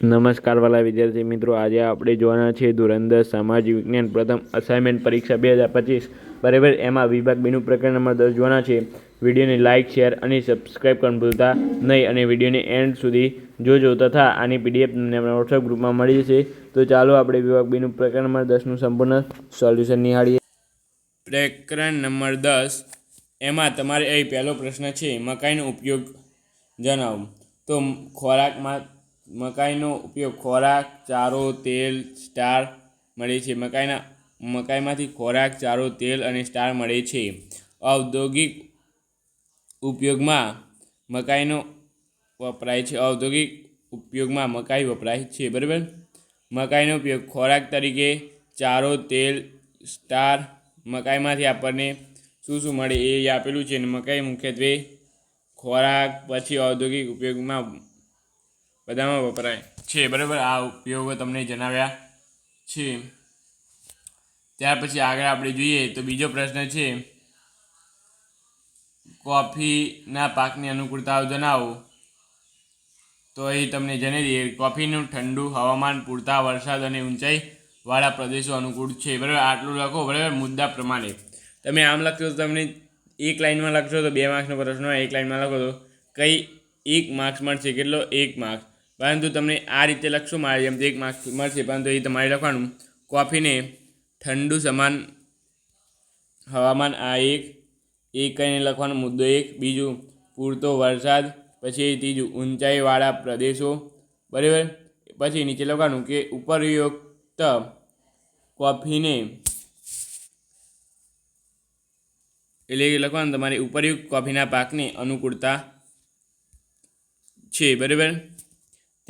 નમસ્કાર વાલા વિદ્યાર્થી મિત્રો, આજે આપણે જોવાના છે ધોરણદસ સામાજિક વિજ્ઞાન પ્રથમ અસાઇનમેન્ટ પરીક્ષા બે હજાર પચીસ. બરાબર, એમાં વિભાગ બીનું પ્રકરણ નંબર દસ જોવાના છે. વિડીયોને લાઇક શેર અને સબસ્ક્રાઇબ કરવાનું ભૂલતા નહીં અને વિડીયોને એન્ડ સુધી જોજો તથા આની પીડીએફ તમને વોટ્સએપ ગ્રુપમાં મળી જશે. તો ચાલો આપણે વિભાગ બીનું પ્રકરણ નંબર દસનું સંપૂર્ણ સોલ્યુશન નિહાળીએ. પ્રકરણ નંબર દસ. એમાં તમારે અહીં પહેલો પ્રશ્ન છે, મકાઈનો ઉપયોગ જણાવો. તો ખોરાકમાં મકાઈનો ઉપયોગ ખોરાક, ચારો, તેલ, સ્ટાર મળે છે. મકાઈના, મકાઈમાંથી ખોરાક, ચારો, તેલ અને સ્ટાર મળે છે. ઔદ્યોગિક ઉપયોગમાં મકાઈનો વપરાય છે. ઔદ્યોગિક ઉપયોગમાં મકાઈ વપરાય છે. બરાબર? મકાઈનો ઉપયોગ ખોરાક તરીકે ચારો, તેલ, સ્ટાર મકાઈમાંથી આપણને શું શું મળે એ આપેલું છે. અને મકાઈ મુખ્યત્વે ખોરાક પછી ઔદ્યોગિક ઉપયોગમાં બધામાં વપરાય છે, બરાબર? આ ઉપયોગો તમને જણાવ્યા. છે. ત્યાર પછી આગળ આપણે જોઈએ તો બીજો પ્રશ્ન છે, કોફીના પાકની અનુકૂળતાઓ જણાવો. તો અહીં તમને જણાવી દઈએ, કોફીનું ઠંડુ હવામાન, પૂરતા વરસાદ અને ઊંચાઈવાળા પ્રદેશો અનુકૂળ છે. બરાબર? આટલું લખો, બરાબર? મુદ્દા પ્રમાણે. તમે આમ લખશો તો તમને એક લાઇનમાં લખશો તો બે માર્ક્સનો પ્રશ્ન એક લાઇનમાં લખો તો કઈ એક માર્ક્સ મળશે? કેટલો? એક માર્ક્સ પરંતુ તમને આ રીતે લખશો, મારે જેમ એક માર્ક્સ મળશે, પરંતુ એ તમારે લખવાનું. કોફીને ઠંડુ સમાન હવામાન, આ એક એક કરીને લખવાનો મુદ્દો એક. બીજું, પૂરતો વરસાદ, પછી ત્રીજું, ઊંચાઈવાળા પ્રદેશો. બરાબર? પછી નીચે લખવાનું કે ઉપરયુક્ત કોફીને એટલે લખવાનું તમારે ઉપરયુક્ત કોફીના પાકને અનુકૂળતા છે. બરાબર?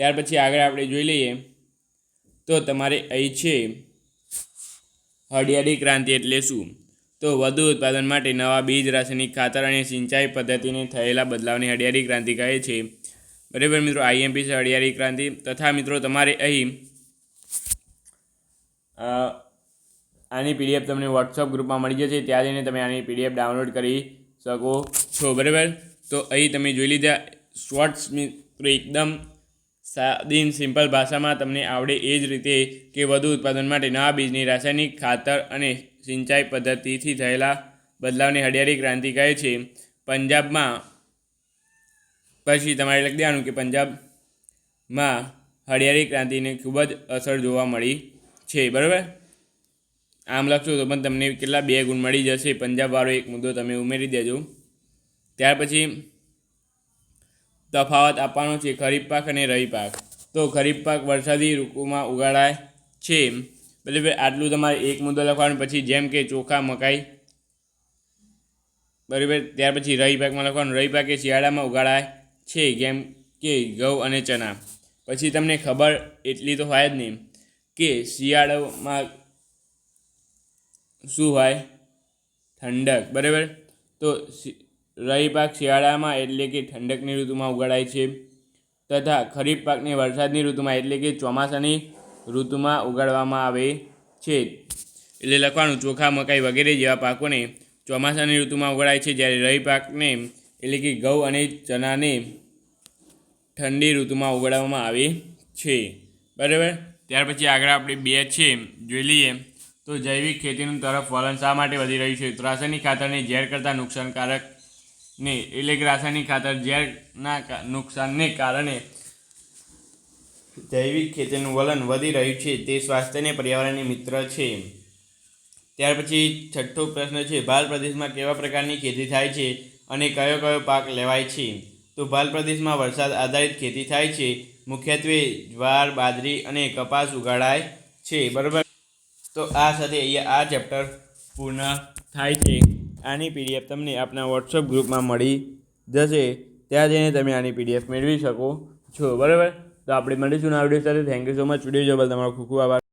ત્યાર પછી આગળ આપણે જોઈ લઈએ, તો તમારે અહીં છે હળિયાળી ક્રાંતિ એટલે શું? તો વધુ ઉત્પાદન માટે નવા બીજ, રાસાયણિક ખાતર અને સિંચાઈ પદ્ધતિને થયેલા બદલાવને હળિયાળી ક્રાંતિ કહે છે. બરાબર મિત્રો આઈએમપી છે હળિયાળી ક્રાંતિ. તથા મિત્રો, તમારે અહીં આની પીડીએફ તમને વોટ્સઅપ ગ્રુપમાં મળી જશે. ત્યાં જઈને તમે આની પીડીએફ ડાઉનલોડ કરી શકો છો. બરાબર? તો અહીં તમે જોઈ લીધા, શોર્ટ્સ મિત્રો, એકદમ સાદી સિમ્પલ ભાષામાં તમને આવડે એ જ રીતે કે વધુ ઉત્પાદન માટે નવા બીજની રાસાયણિક ખાતર અને સિંચાઈ પદ્ધતિથી થયેલા બદલાવને હરિયાળી ક્રાંતિ કહે છે. પંજાબમાં પછી તમારે લખી દેવાનું કે પંજાબમાં હરિયાળી ક્રાંતિને ખૂબ જ અસર જોવા મળી છે, બરાબર? આમ લખશો તો પણ તમને કેટલા બે ગુણ મળી જશે. પંજાબવાળો એક મુદ્દો તમે ઉમેરી દેજો. ત્યાર પછી તફાવત આપવાનો છે. ખરીફ પાક અને રવિ પાક. તો ખરીફ પાક વરસાદી ઋતુમાં ઉગાડાય છે. બરાબર આટલું તમારે એક મુદ્દો લખવાનું, પછી જેમ કે ચોખા, મકાઈ. બરાબર? ત્યાર પછી રવિ પાકમાં લખવાનું. રવિ પાક એ શિયાળામાં ઉગાડાય છે, જેમ કે ઘઉં અને ચણા. પછી તમને ખબર એટલી તો હોય જ નહીં કે શિયાળામાં શું હોય? ઠંડક. બરાબર? તો રવિ પાક શિયાળામાં એટલે કે ઠંડકની ઋતુમાં ઉગાડાય છે તથા ખરીફ પાકને વરસાદની ઋતુમાં એટલે કે ચોમાસાની ઋતુમાં ઉગાડવામાં આવે છે. એટલે લખવાનું, ચોખા, મકાઈ વગેરે જેવા પાકોને ચોમાસાની ઋતુમાં ઉગાડાય છે જ્યારે રવિ પાકને એટલે કે ઘઉં અને ચણાને ઠંડી ઋતુમાં ઉગાડવામાં આવે છે. બરાબર? ત્યાર પછી આગળ આપણે બે છે, જોઈ લઈએ. તો જૈવિક ખેતીનું તરફ વલણ શા માટે વધી રહ્યું છે? રાસાયણિક ખાતરને ઝેર કરતાં નુકસાનકારક ને એટલે કે રાસાયણિક ખાતર ઝેરના નુકસાનને કારણે જૈવિક ખેતીનું વલણ વધી રહ્યું છે, તે સ્વાસ્થ્યને પર્યાવરણની મિત્ર છે. ત્યાર પછી છઠ્ઠો પ્રશ્ન છે, ભાલ પ્રદેશમાં કેવા પ્રકારની ખેતી થાય છે અને કયો કયો પાક લેવાય છે? તો ભાલ પ્રદેશમાં વરસાદ આધારિત ખેતી થાય છે, મુખ્યત્વે જ્વાર, બાજરી અને કપાસ ઉગાડાય છે, બરાબર? તો આ સાથે અહીંયા આ ચેપ્ટર પૂર્ણ થાય છે. આની પીડીએફ તમને આપના વોટ્સઅપ ગ્રુપમાં મળી જશે. ત્યાં જઈને તમે આની પીડીએફ મેળવી શકો છો. બરાબર? તો આપણે મળીશું આ વીડિયો સાથે. Thank you so much video જોવા તમારો ખૂબ ખૂબ આભાર.